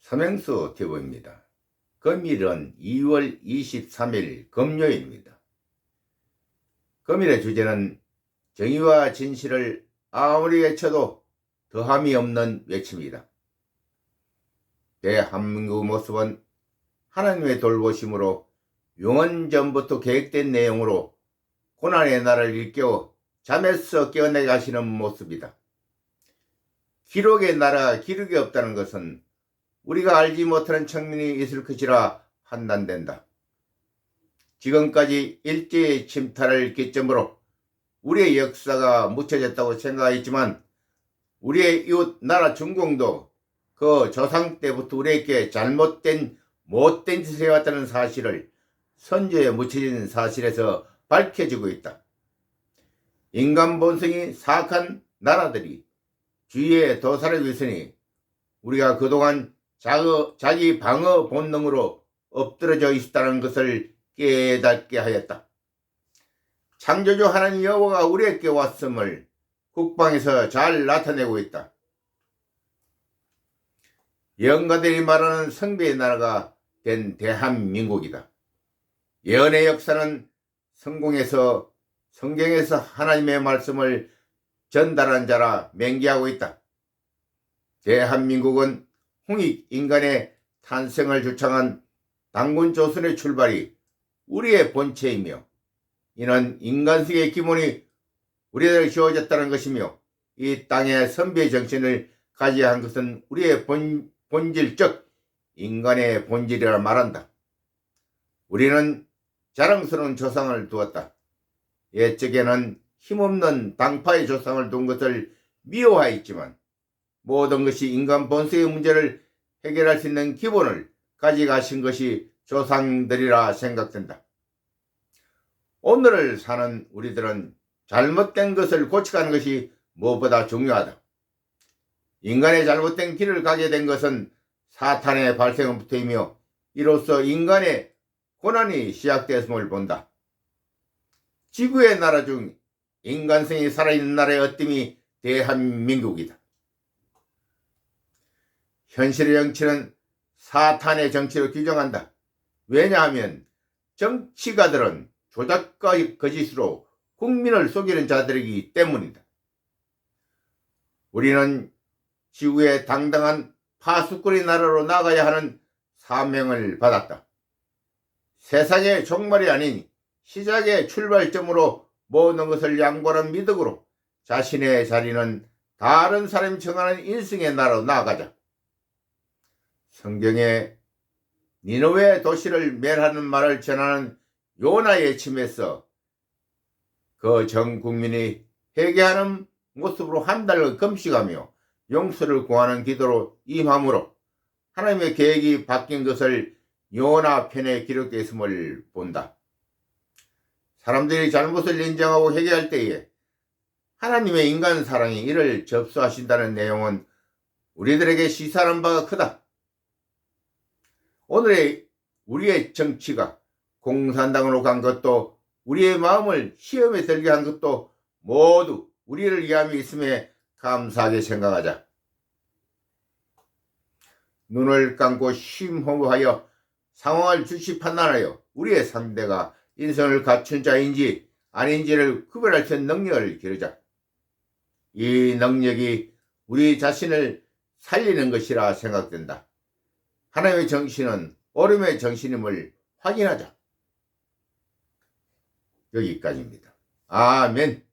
삼행수 TV입니다. 금일은 2월 23일 금요일입니다. 금일의 주제는 정의와 진실을 아무리 외쳐도 더함이 없는 외침이다. 대한민국 모습은 하나님의 돌보심으로 용언 전부터 계획된 내용으로 고난의 날을 일깨워 잠에서 깨어내 가시는 모습이다. 기록의 나라 기록이 없다는 것은 우리가 알지 못하는 측면이 있을 것이라 판단된다. 지금까지 일제의 침탈을 기점으로 우리의 역사가 묻혀졌다고 생각했지만 우리의 이웃 나라 중공도 그 조상 때부터 우리에게 잘못된 못된 짓을 해왔다는 사실을 선조에 묻혀진 사실에서 밝혀지고 있다. 인간 본성이 사악한 나라들이 주위에 도살하고 있으니 우리가 그동안 자기 방어 본능으로 엎드러져 있다는 것을 깨닫게 하였다. 창조주 하나님 여호와가 우리에게 왔음을 국방에서 잘 나타내고 있다. 예언가들이 말하는 성배의 나라가 된 대한민국이다. 예언의 역사는 성공에서 성경에서 하나님의 말씀을 전달한 자라 맹기하고 있다. 대한민국은 홍익 인간의 탄생을 주창한 당군 조선의 출발이 우리의 본체이며 이는 인간성의 기본이 우리에게 주어졌다는 것이며 이 땅의 선비의 정신을 가져야 한 것은 우리의 본, 본질적 인간의 본질이라 말한다. 우리는 자랑스러운 조상을 두었다. 옛적에는 힘없는 당파의 조상을 둔 것을 미워하였지만 모든 것이 인간 본성의 문제를 해결할 수 있는 기본을 가져가신 것이 조상들이라 생각된다. 오늘을 사는 우리들은 잘못된 것을 고쳐가는 것이 무엇보다 중요하다. 인간의 잘못된 길을 가게 된 것은 사탄의 발생부터이며 이로써 인간의 고난이 시작되었음을 본다. 지구의 나라 중 인간성이 살아있는 나라의 어뜸이 대한민국이다. 현실의 정치는 사탄의 정치로 규정한다. 왜냐하면 정치가들은 조작과 거짓으로 국민을 속이는 자들이기 때문이다. 우리는 지구의 당당한 파수꾼의 나라로 나가야 하는 사명을 받았다. 세상의 종말이 아닌 시작의 출발점으로 모든 것을 양보하는 미덕으로 자신의 자리는 다른 사람이 정하는 인생의 나라로 나아가자. 성경에 니노웨 도시를 멸하는 말을 전하는 요나의 침에서 그 전 국민이 회개하는 모습으로 한 달을 금식하며 용서를 구하는 기도로 임함으로 하나님의 계획이 바뀐 것을 요나 편에 기록되어 있음을 본다. 사람들이 잘못을 인정하고 회개할 때에 하나님의 인간 사랑이 이를 접수하신다는 내용은 우리들에게 시사하는 바가 크다. 오늘의 우리의 정치가 공산당으로 간 것도 우리의 마음을 시험에 들게 한 것도 모두 우리를 위함이 있음에 감사하게 생각하자. 눈을 감고 심호흡하여 상황을 주시 판단하여 우리의 상대가 인성을 갖춘 자인지 아닌지를 구별할 수 있는 능력을 기르자. 이 능력이 우리 자신을 살리는 것이라 생각된다. 하나님의 정신은 오름의 정신임을 확인하자. 여기까지입니다. 아멘.